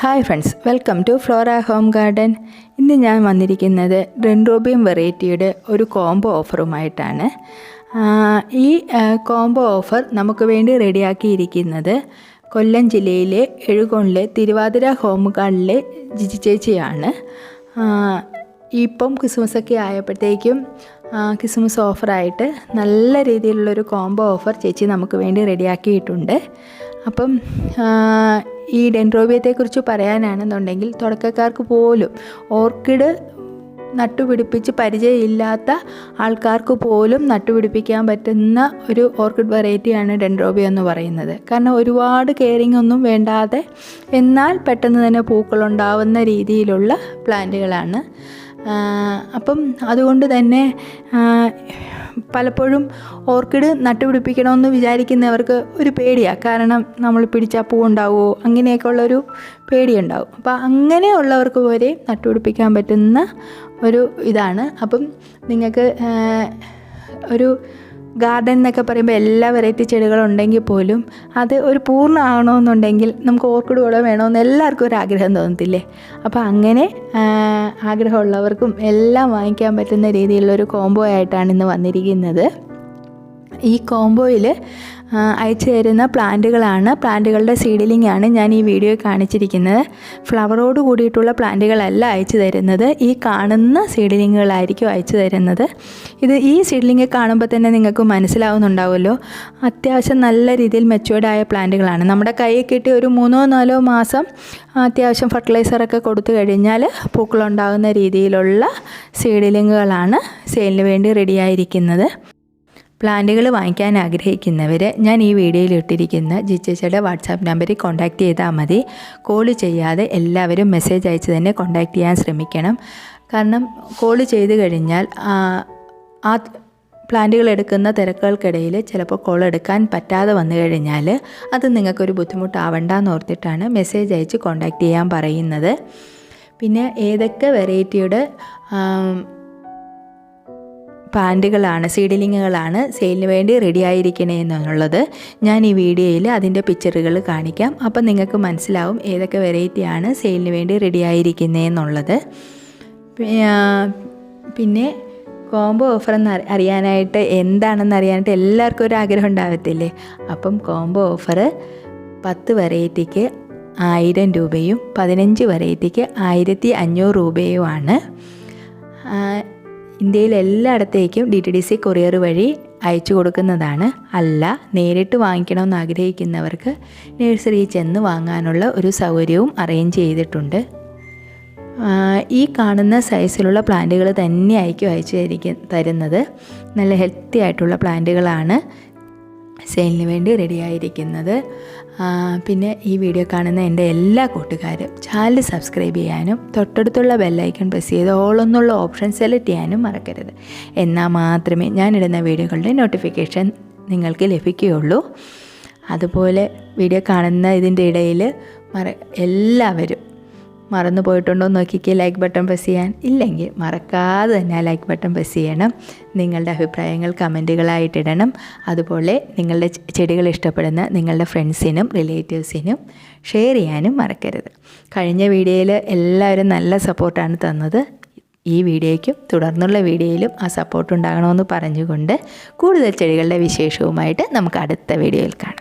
Hi friends welcome to Flora home garden ഇന്ന് ഞാൻ വന്നിരിക്കുന്നത് ഡെൻഡ്രോബിയം വെറൈറ്റിയുടെ ഒരു കോംബോ ഓഫറുമായിട്ടാണ് ഈ കോംബോ ഓഫർ നമുക്ക് വേണ്ടി റെഡിയാക്കിയിരിക്കുന്നത് കൊല്ലം ജില്ലയിലെ എഴുകോണിലെ തിരുവാതിര ഹോം ഗാർഡനിലെ ജിജി ചേച്ചിയാണ്. ഇപ്പം ക്രിസ്മസൊക്കെ ആയപ്പോഴത്തേക്കും ക്രിസ്മസ് ഓഫറായിട്ട് നല്ല രീതിയിലുള്ളൊരു കോംബോ ഓഫർ ചേച്ചി നമുക്ക് വേണ്ടി റെഡിയാക്കിയിട്ടുണ്ട്. അപ്പം ഈ ഡെൻഡ്രോബിയത്തെക്കുറിച്ച് പറയാനാണെന്നുണ്ടെങ്കിൽ തുടക്കക്കാർക്ക് പോലും ഓർക്കിഡ് നട്ടുപിടിപ്പിച്ച് പരിചയമില്ലാത്ത ആൾക്കാർക്ക് പോലും നട്ടുപിടിപ്പിക്കാൻ പറ്റുന്ന ഒരു ഓർക്കിഡ് വെറൈറ്റിയാണ് ഡെൻഡ്രോബിയ എന്ന് പറയുന്നത്. കാരണം ഒരുപാട് കെയറിങ് ഒന്നും വേണ്ടാതെ എന്നാൽ പെട്ടെന്ന് തന്നെ പൂക്കളുണ്ടാവുന്ന രീതിയിലുള്ള പ്ലാന്റുകളാണ്. അപ്പം അതുകൊണ്ട് തന്നെ പലപ്പോഴും ഓർക്കിഡ് നട്ടുപിടിപ്പിക്കണമെന്ന് വിചാരിക്കുന്നവർക്ക് ഒരു പേടിയാണ് കാരണം നമ്മൾ പിടിച്ചാൽ പൂ ഉണ്ടാവുമോ അങ്ങനെയൊക്കെ ഉള്ളൊരു പേടിയുണ്ടാവും. അപ്പോൾ അങ്ങനെയുള്ളവർക്ക് വരെ നട്ടുപിടിപ്പിക്കാൻ പറ്റുന്ന ഒരു ഇതാണ്. അപ്പം നിങ്ങൾക്ക് ഒരു ഗാർഡൻ എന്നൊക്കെ പറയുമ്പോൾ എല്ലാ വെറൈറ്റി ചെടികളുണ്ടെങ്കിൽ പോലും അത് ഒരു പൂർണമാകണമെന്നുണ്ടെങ്കിൽ നമുക്ക് ഓർക്കിഡ് വളം വേണമെന്ന് എല്ലാവർക്കും ഒരു ആഗ്രഹം തോന്നത്തില്ലേ? അപ്പോൾ അങ്ങനെ ആഗ്രഹമുള്ളവർക്കും എല്ലാം വാങ്ങിക്കാൻ പറ്റുന്ന രീതിയിലുള്ളൊരു കോംബോ ആയിട്ടാണ് ഇന്ന് വന്നിരിക്കുന്നത്. ഈ കോംബോയിൽ അയച്ചു തരുന്ന പ്ലാന്റുകളാണ്. പ്ലാന്റുകളുടെ സീഡിലിംഗ് ആണ് ഞാൻ ഈ വീഡിയോ കാണിച്ചിരിക്കുന്നത്. ഫ്ലവറോട് കൂടിയിട്ടുള്ള പ്ലാന്റുകളല്ല അയച്ചു തരുന്നത്. ഈ കാണുന്ന സീഡിലിങ്ങുകളായിരിക്കും അയച്ചു തരുന്നത്. ഇത് ഈ സീഡ്ലിംഗ് കാണുമ്പോൾ തന്നെ നിങ്ങൾക്ക് മനസ്സിലാവുന്നുണ്ടാവുമല്ലോ. അത്യാവശ്യം നല്ല രീതിയിൽ മെച്ചുവേർഡായ പ്ലാന്റുകളാണ്. നമ്മുടെ കയ്യിൽ കിട്ടി ഒരു മൂന്നോ നാലോ മാസം അത്യാവശ്യം ഫർട്ടിലൈസറൊക്കെ കൊടുത്തു കഴിഞ്ഞാൽ പൂക്കളുണ്ടാകുന്ന രീതിയിലുള്ള സീഡിലിങ്ങുകളാണ് സെയിലിന് വേണ്ടി റെഡിയായിരിക്കുന്നത് പ്ലാന്റുകൾ വാങ്ങിക്കാൻ ആഗ്രഹിക്കുന്നവർ ഞാൻ ഈ വീഡിയോയിൽ ഇട്ടിരിക്കുന്ന ജിച്ചേച്ചയുടെ വാട്സാപ്പ് നമ്പറിൽ കോൺടാക്റ്റ് ചെയ്താൽ മതി. കോൾ ചെയ്യാതെ എല്ലാവരും മെസ്സേജ് അയച്ച് തന്നെ കോൺടാക്റ്റ് ചെയ്യാൻ ശ്രമിക്കണം. കാരണം കോൾ ചെയ്ത് കഴിഞ്ഞാൽ ആ, പ്ലാന്റുകൾ എടുക്കുന്ന തിരക്കുകൾക്കിടയിൽ ചിലപ്പോൾ കോൾ എടുക്കാൻ പറ്റാതെ വന്നു കഴിഞ്ഞാൽ അത് നിങ്ങൾക്കൊരു ബുദ്ധിമുട്ടാവണ്ടെന്ന് ഓർത്തിട്ടാണ് മെസ്സേജ് അയച്ച് കോൺടാക്റ്റ് ചെയ്യാൻ പറയുന്നത്. പിന്നെ ഏതൊക്കെ വെറൈറ്റിയുടെ പാന്റുകളാണ് സീഡിലിങ്ങുകളാണ് സെയിലിന് വേണ്ടി റെഡി ആയിരിക്കണേ എന്നുള്ളത് ഞാൻ ഈ വീഡിയോയിൽ അതിന്റെ പിക്ചറുകൾ കാണിക്കാം. അപ്പം നിങ്ങൾക്ക് മനസ്സിലാവും ഏതൊക്കെ വെറൈറ്റിയാണ് സെയിലിന് വേണ്ടി റെഡി ആയിരിക്കുന്നത് എന്നുള്ളത്. പിന്നെ കോംബോ ഓഫർ എന്ന് അറിയാനായിട്ട് എന്താണെന്ന് അറിയാനായിട്ട് എല്ലാവർക്കും ഒരു ആഗ്രഹം ഉണ്ടാകത്തില്ലേ അപ്പം കോംബോ ഓഫർ പത്ത് വെറൈറ്റിക്ക് ആയിരം രൂപയും പതിനഞ്ച് വെറൈറ്റിക്ക് ആയിരത്തി അഞ്ഞൂറ് രൂപയുമാണ്. ഇന്ത്യയിൽ എല്ലായിടത്തേക്കും D T D C courier വഴി അയച്ചു കൊടുക്കുന്നതാണ്. അല്ല നേരിട്ട് വാങ്ങിക്കണമെന്ന് ആഗ്രഹിക്കുന്നവർക്ക് നഴ്സറിയിൽ ചെന്ന് വാങ്ങാനുള്ള ഒരു സൗകര്യവും അറേഞ്ച് ചെയ്തിട്ടുണ്ട്. ഈ കാണുന്ന സൈസിലുള്ള പ്ലാന്റുകൾ തന്നെയായിരിക്കും അയച്ചു തരുന്നത്. നല്ല ഹെൽത്തി ആയിട്ടുള്ള പ്ലാന്റുകളാണ് സെയിലിന് വേണ്ടി റെഡിയായിരിക്കുന്നത് പിന്നെ ഈ വീഡിയോ കാണുന്ന എന്റെ എല്ലാ കൂട്ടുകാരും ചാനൽ സബ്സ്ക്രൈബ് ചെയ്യാനും തൊട്ടടുത്തുള്ള ബെല്ലൈക്കൺ പ്രസ് ചെയ്ത് ഓൾ എന്നുള്ള ഓപ്ഷൻ സെലക്ട് ചെയ്യാനും മറക്കരുത്. എന്നാൽ മാത്രമേ ഞാനിടുന്ന വീഡിയോകളുടെ നോട്ടിഫിക്കേഷൻ നിങ്ങൾക്ക് ലഭിക്കുകയുള്ളൂ. അതുപോലെ വീഡിയോ കാണുന്ന ഇതിന്റെ ഇടയിൽ മറ എല്ലാവരും മറന്നു പോയിട്ടുണ്ടോ എന്ന് നോക്കിക്കേ. ലൈക്ക് ബട്ടൺ പ്രസ് ചെയ്യാൻ ഇല്ലെങ്കിൽ മറക്കാതെ തന്നെ ആ ലൈക്ക് ബട്ടൺ പ്രസ് ചെയ്യണം. നിങ്ങളുടെ അഭിപ്രായങ്ങൾ കമന്റുകളായിട്ടിടണം അതുപോലെ നിങ്ങളുടെ ചെടികൾ ഇഷ്ടപ്പെടുന്ന നിങ്ങളുടെ ഫ്രണ്ട്സിനും റിലേറ്റീവ്സിനും ഷെയർ ചെയ്യാനും മറക്കരുത്. കഴിഞ്ഞ വീഡിയോയിൽ എല്ലാവരും നല്ല സപ്പോർട്ടാണ് തന്നത്. ഈ വീഡിയോയ്ക്കും തുടർന്നുള്ള വീഡിയോയിലും ആ സപ്പോർട്ട് ഉണ്ടാകണമെന്ന് പറഞ്ഞുകൊണ്ട് കൂടുതൽ ചെടികളുടെ വിശേഷവുമായിട്ട് നമുക്ക് അടുത്ത വീഡിയോയിൽ കാണാം.